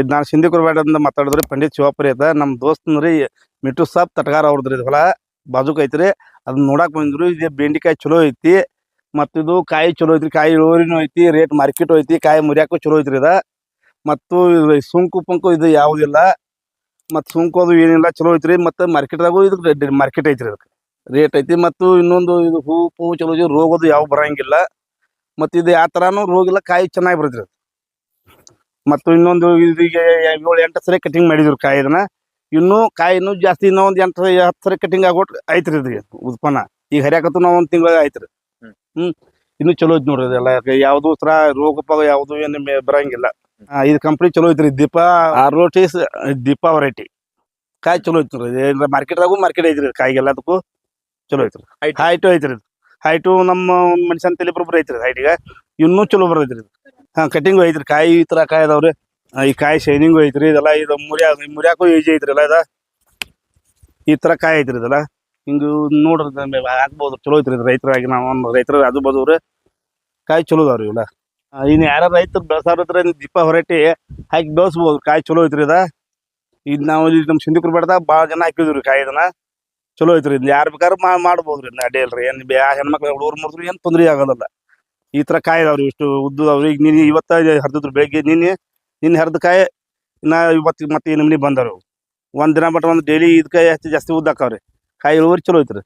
ಇದು ನಾನು ಸಿಂಧಿ ಕುರ್ಬೇಡದಿಂದ ಮಾತಾಡಿದ್ರಿ ಪಂಡಿತ್ ಶಿವಾಪುರಿ ಅದ. ನಮ್ಮ ದೋಸ್ತನ್ರಿ ಮಿಟ್ಟು ಸಾಬ್ ತಟಗಾರ ಅವ್ರದ್ರಿ ಇದು ಹೊಲ. ಬಾಜುಕ್ ಐತ್ರಿ. ಅದನ್ನ ನೋಡಕ್ ಬಂದ್ರು ಇದು ಬೆಂಡಿಕಾಯಿ ಚಲೋ ಐತಿ. ಮತ್ತು ಇದು ಕಾಯಿ ಚಲೋ ಐತ್ರಿ. ಕಾಯಿ ಇಳುವರಿನೂ ಐತಿ, ರೇಟ್ ಮಾರ್ಕೆಟ್ ಐತಿ, ಕಾಯಿ ಮುರಿಯಾಕು ಚಲೋ ಐತ್ರಿ ಇದ. ಮತ್ತು ಸುಂಕು ಪಂಕು ಇದು ಯಾವುದಿಲ್ಲ. ಮತ್ತು ಸುಂಕು ಅದು ಏನಿಲ್ಲ, ಚಲೋ ಐತ್ರಿ. ಮತ್ತು ಮಾರ್ಕೆಟ್ದಾಗೂ ಇದು ಮಾರ್ಕೆಟ್ ಐತ್ರಿ ಇದಕ್ಕೆ ರೇಟ್ ಐತಿ. ಮತ್ತು ಇನ್ನೊಂದು ಇದು ಹೂ, ಪೂ ಚಲೋ ಐತಿ ರೋಗದು ಯಾವ ಬರಂಗಿಲ್ಲ. ಮತ್ತು ಇದು ಯಾವ ಥರನೂ ರೋಗಿಲ್ಲ, ಕಾಯಿ ಚೆನ್ನಾಗಿ ಬರುತ್ತೆ. ಮತ್ತು ಇನ್ನೊಂದು ಇದೀಗ ಏಳು ಎಂಟು ಸರಿ ಕಟಿಂಗ್ ಮಾಡಿದ್ರು ಕಾಯಿ ಇನ್ನು ಇನ್ನೂ ಕಾಯಿ ಇನ್ನೂ ಜಾಸ್ತಿ ಇನ್ನೂ ಒಂದು ಎಂಟು ಹತ್ತು ಸರಿ ಕಟಿಂಗ್ ಆಗೋಟ್ ಐತ್ರಿ ಇದ್ರಿ ಉತ್ಪನ್ನ. ಈಗ ಹರಿಯಾಕತ್ತು ನಾವು ಒಂದು ತಿಂಗಳ ಐತ್ರಿ ಹ್ಮ್. ಇನ್ನು ಚಲೋ ಐತಿ ನೋಡ್ರಿ ಅದೆಲ್ಲ ಯಾವುದು ಸರ ರೋಗ ಪಾಗ ಯಾವುದು ಏನು ಬರಂಗಿಲ್ಲ. ಇದು ಕಂಪ್ನಿ ಚಲೋ ಐತ್ರಿ ದೀಪ ಆರ್ಲೋಟಿಸ್ ದೀಪ ವೆರೈಟಿ ಕಾಯಿ ಚಲೋ ಐತಿ ನೋಡ್ರಿ. ಮಾರ್ಕೆಟ್ದಾಗೂ ಮಾರ್ಕೆಟ್ ಐತ್ರಿ ಕಾಯಿಗೆ ಎಲ್ಲದಕ್ಕೂ ಚಲೋ ಐತ್ರಿ? ಹೈಟು ಐತ್ರಿ ಹೈಟು ನಮ್ಮ ಮನುಷ್ಯನ ತಲೆ ಬರೋಬ್ಬರ ಐತ್ರಿ ಹೈಟಿಗೆ ಇನ್ನೂ ಚಲೋ ಬರ್ತೈತ್ರಿ ಇದು. ಹಾ ಕಟಿಂಗ್ ಐತ್ರಿ. ಕಾಯಿ ಈ ತರ ಕಾಯಿ ಅದಾವ್ರಿ. ಈ ಕಾಯಿ ಶೈನಿಂಗು ಐತ್ರಿ. ಇದೆಲ್ಲ ಇದು ಮುರಿಯಾ ಮುರಿಯಾಕು ಈಜಿ ಐತ್ರಿ ಎಲ್ಲ ಇದ. ಈ ತರ ಕಾಯಿ ಐತ್ರಿ ಇದೆಲ್ಲ. ಹಿಂಗ ನೋಡ್ರಿ ಹಾಕ್ಬೋದು. ಚಲೋ ಐತ್ರಿ ರೈತರಾಗಿ ನಾವು ರೈತರ ಅದು ಬದವ್ರಿ. ಕಾಯಿ ಚಲೋ ಅದಾವ್ರಿ ಇವೆಲ್ಲ. ಇನ್ನು ಯಾರ ರೈತರು ಬೆಳೆಸಾರ ದೀಪ ಹೊರಟಿ ಹಾಕಿ ಬೆಳೆಸ್ಬೋದು. ಕಾಯಿ ಚಲೋ ಐತ್ರಿ ಇದ. ಇದು ನಾವು ಇಲ್ಲಿ ನಮ್ಮ ಸಿಂಧಿಪುರ ಬೆಡ್ದಾಗ ಭಾಳ ಜನ ಹಾಕಿದ್ರಿ ಕಾಯಿ ಇದನ್ನ. ಚಲೋ ಐತ್ರಿ ಇದು. ಯಾರು ಬೇಕಾದ್ರೆ ಮಾಡ್ಬೋದ್ರಿ ಅಡ್ಡಿ ಇಲ್ರಿ ಏನು ಹೆಣ್ಮಕ್ಳು ಹುಡುಗರು ಮಾಡಿದ್ರು ಏನು ತೊಂದ್ರೆ ಆಗೋದಿಲ್ಲ. ಈ ತರ ಕಾಯಿ ಅದಾವ್ರಿ ಇಷ್ಟು ಉದ್ದದವ್ರಿ. ಈಗ ನೀನು ಇವತ್ತ ಹರಿದ್ರು ಬೆಳಿಗ್ಗೆ, ನಿನ್ನೆ ನಿನ್ನೆ ಹರಿದ ಕಾಯಿ ನಾ ಇವತ್ತು ಮತ್ತೆ ಈ ನಮ್ನಿ ಬಂದವ್ರಿ. ಒಂದು ದಿನ ಬಟ್ ಒಂದು ಡೈಲಿ ಇದಕ್ಕೆ ಜಾಸ್ತಿ ಜಾಸ್ತಿ ಉದ್ದಾಕವ್ರಿ ಕಾಯಿ ಇಳುವರಿ ಚಲೋ ಐತ್ರಿ.